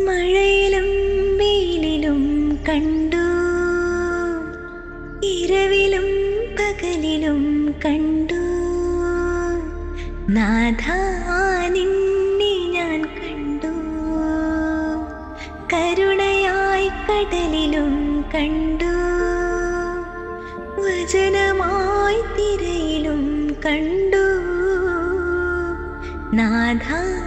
മഴയിലും വെയിലിലും കണ്ടു. ഇരവിലും പകലിലും കണ്ടു. നാഥാ നിന്നെ ഞാൻ കണ്ടു. കരുണയായി കടലിലും കണ്ടു. വചനമായി തിരയിലും കണ്ടു. നാഥാ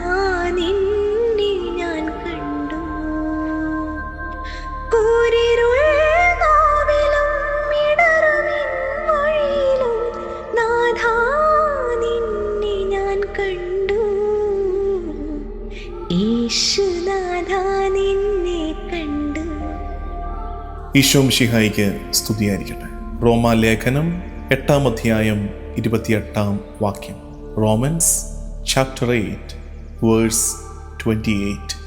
ഈശോ ഷിഹായിക്ക് സ്തുതിയായിരിക്കട്ടെ. റോമ ലേഖനം എട്ടാം അധ്യായം ഇരുപത്തിയെട്ടാം വാക്യം. Romans chapter eight verse twenty eight.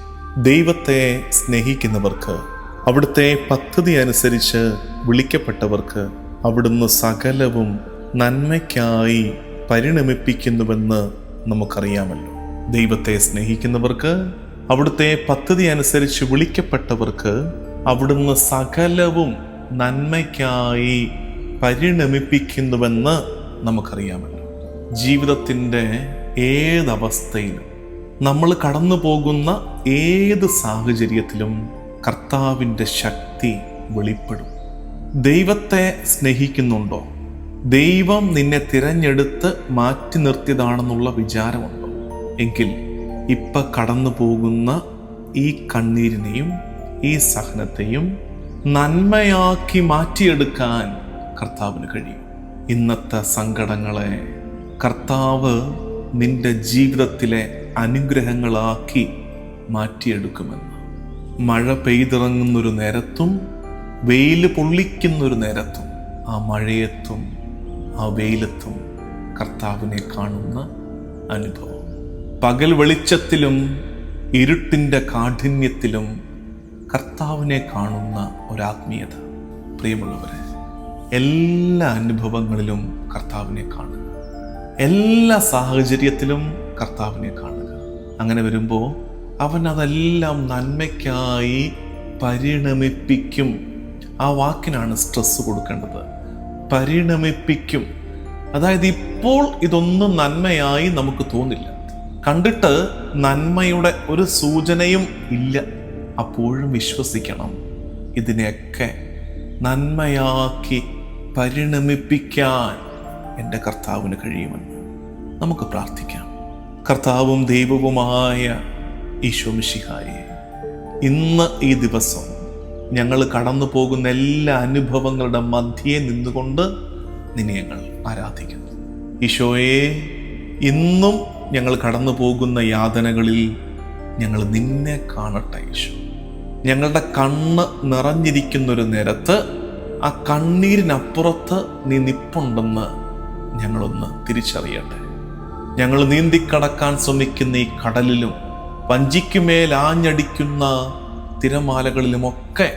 ദൈവത്തെ സ്നേഹിക്കുന്നവർക്ക് അവിടുത്തെ പദ്ധതി അനുസരിച്ച് വിളിക്കപ്പെട്ടവർക്ക് അവിടുന്ന് സകലവും നന്മയ്ക്കായി പരിണമിപ്പിക്കുന്നുവെന്ന് നമുക്കറിയാമല്ലോ. ദൈവത്തെ സ്നേഹിക്കുന്നവർക്ക് അവിടുത്തെ പദ്ധതി അനുസരിച്ച് വിളിക്കപ്പെട്ടവർക്ക് അവിടുന്ന് സകലവും നന്മയ്ക്കായി പരിണമിപ്പിക്കുന്നുവെന്ന് നമുക്കറിയാമല്ലോ. ജീവിതത്തിന്റെ ഏതവസ്ഥയിലും നമ്മൾ കടന്നു പോകുന്ന ഏത് സാഹചര്യത്തിലും കർത്താവിന്റെ ശക്തി വെളിപ്പെടും. ദൈവത്തെ സ്നേഹിക്കുന്നുണ്ടോ? ദൈവം നിന്നെ തിരഞ്ഞെടുത്ത് മാറ്റി നിർത്തിയതാണെന്നുള്ള വിചാരമുണ്ടോ? എങ്കിൽ ഇപ്പം കടന്നു പോകുന്ന ഈ കണ്ണീരിനെയും ഈ സഹനത്തെയും നന്മയാക്കി മാറ്റിയെടുക്കാൻ കർത്താവിന് കഴിയും. ഇന്നത്തെ സങ്കടങ്ങളെ കർത്താവ് നിന്റെ ജീവിതത്തിലെ അനുഗ്രഹങ്ങളാക്കി മാറ്റിയെടുക്കുമെന്ന് മഴ പെയ്തിറങ്ങുന്നൊരു നേരത്തും വെയിൽ പൊള്ളിക്കുന്നൊരു നേരത്തും ആ മഴയത്തും ആ വെയിലത്തും കർത്താവിനെ കാണുന്ന അനുഭവം. പകൽ വെളിച്ചത്തിലും ഇരുട്ടിന്റെ കാഠിന്യത്തിലും കർത്താവിനെ കാണുന്ന ഒരാത്മീയത. പ്രിയമുള്ളവരെ എല്ലാ അനുഭവങ്ങളിലും കർത്താവിനെ കാണുക. എല്ലാ സാഹചര്യത്തിലും കർത്താവിനെ കാണുക. അങ്ങനെ വരുമ്പോൾ അവൻ അതെല്ലാം നന്മയ്ക്കായി പരിണമിപ്പിക്കും. ആ വാക്കിനാണ് സ്ട്രെസ് കൊടുക്കേണ്ടത്. പരിണമിപ്പിക്കും. അതായത് ഇപ്പോൾ ഇതൊന്നും നന്മയായി നമുക്ക് തോന്നില്ല. കണ്ടിട്ട് നന്മയുടെ ഒരു സൂചനയും ഇല്ല. അപ്പോഴും വിശ്വസിക്കണം. ഇതിനെയൊക്കെ നന്മയാക്കി പരിണമിപ്പിക്കാൻ എന്റെ കർത്താവിന് കഴിയുമെന്ന് നമുക്ക് പ്രാർത്ഥിക്കാം. കർത്താവും ദൈവവുമായ ഈശോമിഷിഹായെ ഇന്ന് ഈ ദിവസം ഞങ്ങൾ കടന്നു പോകുന്ന എല്ലാ അനുഭവങ്ങളുടെ മധ്യേ നിന്നുകൊണ്ട് നിന്നെ ഞങ്ങൾ ആരാധിക്കുന്നു. ഈശോയെ ഇന്നും ഞങ്ങൾ കടന്നു പോകുന്ന യാതനകളിൽ ഞങ്ങൾ നിന്നെ കാണട്ടെ ഈശോ. ഞങ്ങളുടെ കണ്ണ് നിറഞ്ഞിരിക്കുന്നൊരു നേരത്ത് ആ കണ്ണീരിനപ്പുറത്ത് നീ നിപ്പുണ്ടെന്ന് ഞങ്ങളൊന്ന് തിരിച്ചറിയട്ടെ. ഞങ്ങൾ നീന്തിക്കടക്കാൻ ശ്രമിക്കുന്ന ഈ കടലിലും വഞ്ചിക്കുമേൽ ആഞ്ഞടിക്കുന്ന തിരമാലകളിലുമൊക്കെ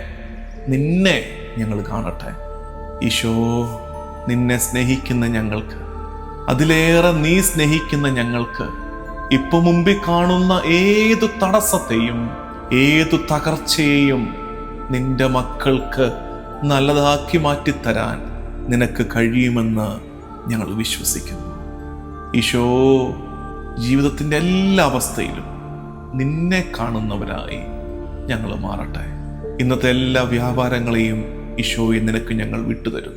നിന്നെ ഞങ്ങൾ കാണട്ടെ. ഈശോ നിന്നെ സ്നേഹിക്കുന്ന ഞങ്ങൾക്ക് അതിലേറെ നീ സ്നേഹിക്കുന്ന ഞങ്ങൾക്ക് ഇപ്പൊ മുമ്പിൽ കാണുന്ന ഏതു തടസ്സത്തെയും ഏതു തകർച്ചയെയും നിന്റെ മക്കൾക്ക് നല്ലതാക്കി മാറ്റിത്തരാൻ നിനക്ക് കഴിയുമെന്ന് ഞങ്ങൾ വിശ്വസിക്കുന്നു. ഈശോ ജീവിതത്തിന്റെ എല്ലാ അവസ്ഥയിലും നിന്നെ കാണുന്നവരായി ഞങ്ങൾ മാറട്ടെ. ഇന്നത്തെ എല്ലാ വ്യാപാരങ്ങളെയും ഈശോയെ നിനക്ക് ഞങ്ങൾ വിട്ടുതരും.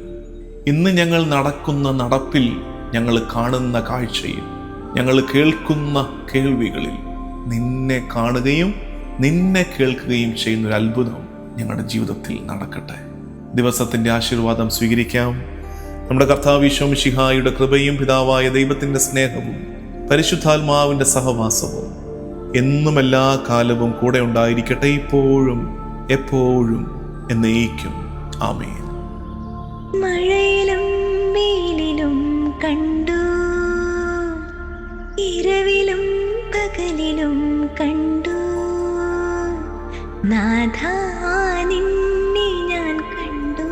ഇന്ന് ഞങ്ങൾ നടക്കുന്ന നടപ്പിൽ ഞങ്ങൾ കാണുന്ന കാഴ്ചയിൽ ഞങ്ങൾ കേൾക്കുന്ന കേൾവികളിൽ നിന്നെ കാണുകയും നിന്നെ കേൾക്കുകയും ചെയ്യുന്ന ഒരു അത്ഭുതം ഞങ്ങളുടെ ജീവിതത്തിൽ നടക്കട്ടെ. ദിവസത്തിന്റെ ആശീർവാദം സ്വീകരിക്കാം. നമ്മുടെ കർത്താവ് ശിഹായുടെ കൃപയും പിതാവായ ദൈവത്തിന്റെ സ്നേഹവും പരിശുദ്ധാത്മാവിന്റെ സഹവാസവും എന്നും എല്ലാ കാലവും കൂടെ ഉണ്ടായിരിക്കട്ടെ ഇപ്പോഴും എപ്പോഴും എന്നേക്കും. ആമേൻ. മഴയിലും വെയിലിലും കണ്ടു ഇരവിലും പകലിലും കണ്ടു. നാഥ നിന്നെ ഞാൻ കണ്ടു.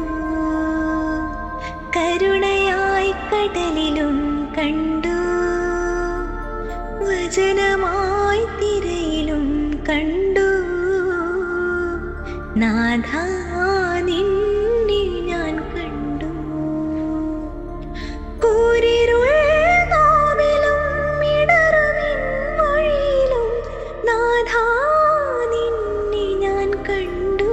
കരുണയായി കടലിലും കണ്ടു. വചനമായി കണ്ടു. നാഥ നിന്നെ ഞാൻ കണ്ടു. കൂരിരുൾ നാവിലും നിന്നെ ഞാൻ കണ്ടു.